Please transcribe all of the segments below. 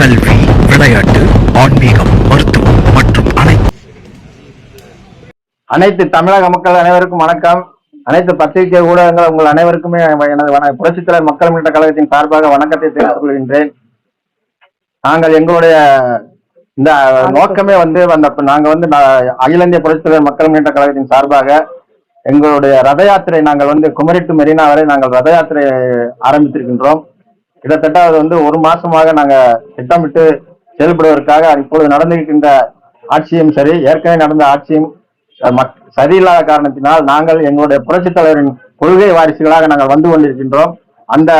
கல்வி விளையாட்டு ஆன்மீகம் மருத்துவம் மற்றும் அனைத்து அனைத்து தமிழக மக்கள் அனைவருக்கும் வணக்கம். அனைத்து பத்திரிகை ஊடகங்கள் உங்கள் அனைவருக்குமே எனது புரட்சித்தலைவர் மக்கள் முன்னேற்ற கழகத்தின் சார்பாக வணக்கத்தை தெரிவித்துக் கொள்கின்றேன். நாங்கள் எங்களுடைய இந்த நோக்கமே வந்து வந்த நாங்க வந்து அகில இந்திய புரட்சித்தலைவர் மக்கள் முன்னேற்ற கழகத்தின் சார்பாக எங்களுடைய ரத யாத்திரை நாங்கள் வந்து குமரிட்டு மெரினா வரை நாங்கள் ரத யாத்திரை ஆரம்பித்திருக்கின்றோம். கிட்டத்தட்ட அது வந்து ஒரு மாசமாக நாங்க திட்டமிட்டு செயல்படுவதற்காக இப்பொழுது நடந்திருக்கின்ற ஆட்சியும் சரி ஏற்கனவே நடந்த ஆட்சியும் மக்- சரியில்லாத காரணத்தினால் நாங்கள் எங்களுடைய புரட்சித் தலைவரின் கொள்கை வாரிசுகளாக நாங்கள் வந்து கொண்டிருக்கின்றோம். அந்த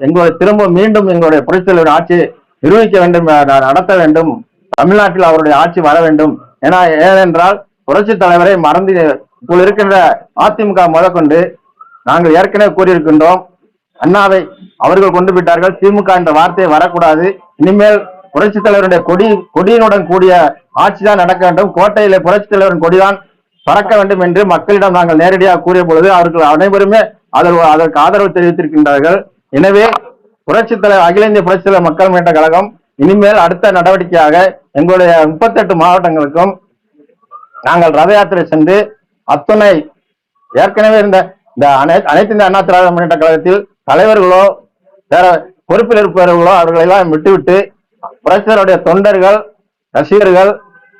எங்களுடைய திரும்ப மீண்டும் எங்களுடைய புரட்சித் தலைவரின் ஆட்சி நிரூபிக்க வேண்டும் நடத்த வேண்டும். தமிழ்நாட்டில் அவருடைய ஆட்சி வர வேண்டும். ஏன்னா ஏனென்றால் புரட்சித் தலைவரை மறந்து இப்போது இருக்கின்ற அதிமுக முதற்கொண்டு நாங்கள் ஏற்கனவே கூறியிருக்கின்றோம் அண்ணாவை அவர்கள் கொண்டு விட்டார்கள். திமுக என்ற வார்த்தை வரக்கூடாது. இனிமேல் புரட்சித் தலைவருடைய கொடி கொடியினுடன் கூடிய ஆட்சி தான் நடக்க வேண்டும். கோட்டையில புரட்சி தலைவரின் கொடிதான் பறக்க வேண்டும் என்று மக்களிடம் நாங்கள் நேரடியாக கூறிய பொழுது அவர்கள் அனைவருமே அதற்கு அதற்கு ஆதரவு தெரிவித்திருக்கின்றார்கள். எனவே புரட்சித் தலைவர் அகில இந்திய புரட்சி தலைவர் மக்கள் முன்னேற்ற கழகம் இனிமேல் அடுத்த நடவடிக்கையாக எங்களுடைய முப்பத்தெட்டு மாவட்டங்களுக்கும் நாங்கள் ரத யாத்திரை சென்று அத்துணை ஏற்கனவே இருந்த இந்த அனை- அனைத்து இந்திய அண்ணா திராவிட முன்னேற்ற கழகத்தில் தலைவர்களோ வேற பொறுப்பில் இருப்பவர்களோ அவர்களெல்லாம் விட்டுவிட்டு புரட்சியருடைய தொண்டர்கள் ரசிகர்கள்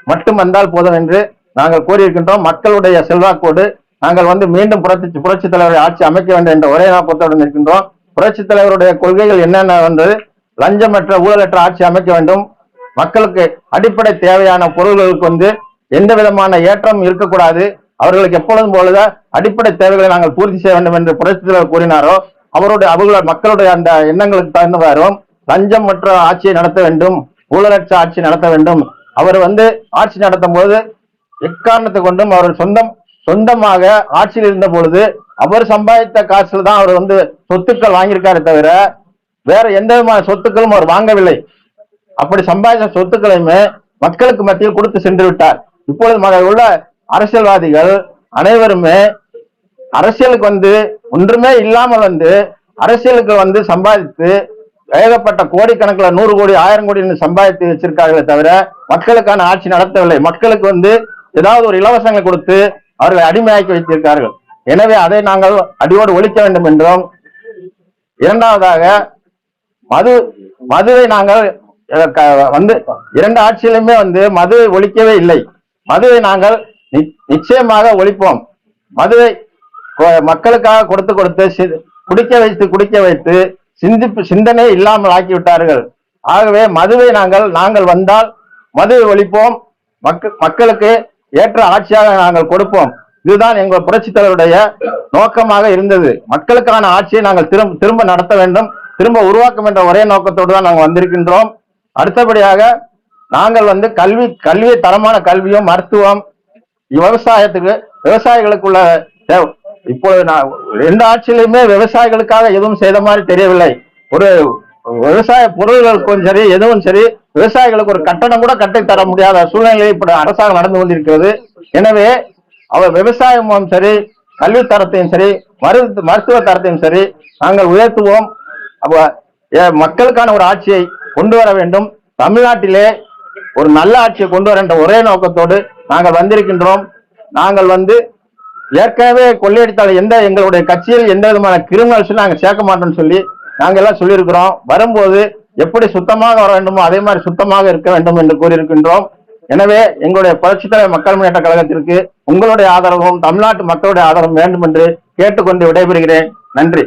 மட்டும் வந்தால் போதும் என்று நாங்கள் கூறியிருக்கின்றோம். மக்களுடைய செல்வாக்கோடு நாங்கள் வந்து மீண்டும் புரட்சி புரட்சித் தலைவரை ஆட்சி அமைக்க வேண்டும் என்ற ஒரே நோக்கத்துடன் இருக்கின்றோம் புரட்சித் தலைவருடைய கொள்கைகள் என்னென்ன என்று லஞ்சமற்ற ஊழலற்ற ஆட்சி அமைக்க வேண்டும். மக்களுக்கு அடிப்படை தேவையான பொருள்களுக்கு வந்து எந்த விதமான ஏற்றம் இருக்கக்கூடாது. அவர்களுக்கு எப்பொழுதும் போல அடிப்படை தேவைகளை நாங்கள் பூர்த்தி செய்ய வேண்டும் என்று புரட்சித் தலைவர் கூறினாரோ அவருடைய அவர்கள மக்களுடைய அந்த எண்ணங்களுக்கு தகுந்தவாறும் லஞ்சம் மற்ற ஆட்சியை நடத்த வேண்டும். ஊழலற்ற ஆட்சி நடத்த வேண்டும். அவர் வந்து ஆட்சி நடத்தும் போது எக்காரணத்தை கொண்டும் அவர் சொந்தம் சொந்தமாக ஆட்சியில் இருந்த பொழுது அவர் சம்பாதித்த காசுல தான் அவர் வந்து சொத்துக்கள் வாங்கியிருக்காரு தவிர வேற எந்த விதமான சொத்துக்களும் அவர் வாங்கவில்லை. அப்படி சம்பாதித்த சொத்துக்களையுமே மக்களுக்கு மத்தியில் கொடுத்து சென்று விட்டார். இப்பொழுது உள்ள அரசியல்வாதிகள் அனைவருமே அரசியலுக்கு வந்து ஒன்றுமே இல்லாமல் வந்து அரசியலுக்கு வந்து சம்பாதித்து ஏகப்பட்ட கோடிக்கணக்கில் நூறு கோடி ஆயிரம் கோடி சம்பாதித்து வச்சிருக்கார்களே தவிர மக்களுக்கான ஆட்சி நடத்தவில்லை. மக்களுக்கு வந்து ஏதாவது ஒரு இலவசங்களை கொடுத்து அவர்களை அடிமையாக்கி வைத்திருக்கார்கள். எனவே அதை நாங்கள் அடியோடு ஒழிக்க வேண்டும் என்றும் இரண்டாவதாக மது மதுவை நாங்கள் க- வந்து இரண்டு ஆட்சியிலுமே வந்து மதுவை ஒழிக்கவே இல்லை. மதுவை நாங்கள் நி- நிச்சயமாக ஒழிப்போம். மதுவை மக்களுக்காக கொடுத்து கொடுத்து சி- குடிக்க வைத்து குடிக்க வைத்து சிந்திப்பு சிந்தனை இல்லாமல் ஆக்கி விட்டார்கள் ஆகவே மதுவை நாங்கள் நாங்கள் வந்தால் மதுவை ஒழிப்போம். மக்களுக்கு ஏற்ற ஆட்சியாக நாங்கள் கொடுப்போம். இதுதான் எங்கள் புரட்சித் தலைவருடைய நோக்கமாக இருந்தது. மக்களுக்கான ஆட்சியை நாங்கள் திரும்ப திரும்ப நடத்த வேண்டும். திரும்ப உருவாக்கும் என்ற ஒரே நோக்கத்தோடு தான் நாங்கள் வந்திருக்கின்றோம். அடுத்தபடியாக நாங்கள் வந்து கல்வி கல்வி தரமான கல்வியும் மருத்துவம் விவசாயத்துக்கு விவசாயிகளுக்குள்ள இப்பொழுது நான் ரெண்டு ஆட்சியிலுமே விவசாயிகளுக்காக எதுவும் செய்த மாதிரி தெரியவில்லை. ஒரு விவசாய பொருள்களுக்கும் சரி எதுவும் சரி விவசாயிகளுக்கு ஒரு கட்டணம் கூட கட்டி தர முடியாத சூழ்நிலை இப்படி அரசாங்கம் நடந்து கொண்டிருக்கிறது. எனவே அவர் விவசாயமும் சரி கல்வி தரத்தையும் சரி மரு மருத்துவ தரத்தையும் சரி நாங்கள் உயர்த்துவோம். ஏ- மக்களுக்கான ஒரு ஆட்சியை கொண்டு வர வேண்டும். தமிழ்நாட்டிலே ஒரு நல்ல ஆட்சியை கொண்டு வர என்ற ஒரே நோக்கத்தோடு நாங்கள் வந்திருக்கின்றோம். நாங்கள் வந்து ஏற்கனவே கொள்ளையடித்தால் எந்த எங்களுடைய கட்சியில் எந்த விதமான கிரிமினல்ஸும் நாங்கள் சேர்க்க மாட்டோம்னு சொல்லி நாங்கள் எல்லாம் சொல்லியிருக்கிறோம். வரும்போது எப்படி சுத்தமாக வர வேண்டுமோ அதே மாதிரி சுத்தமாக இருக்க வேண்டும் என்று கூறியிருக்கின்றோம். எனவே எங்களுடைய புரட்சித் தலைவர் மக்கள் முன்னேற்ற கழகத்திற்கு உங்களுடைய ஆதரவும் தமிழ்நாட்டு மக்களுடைய ஆதரவும் வேண்டும் என்று கேட்டுக்கொண்டு விடைபெறுகிறேன். நன்றி.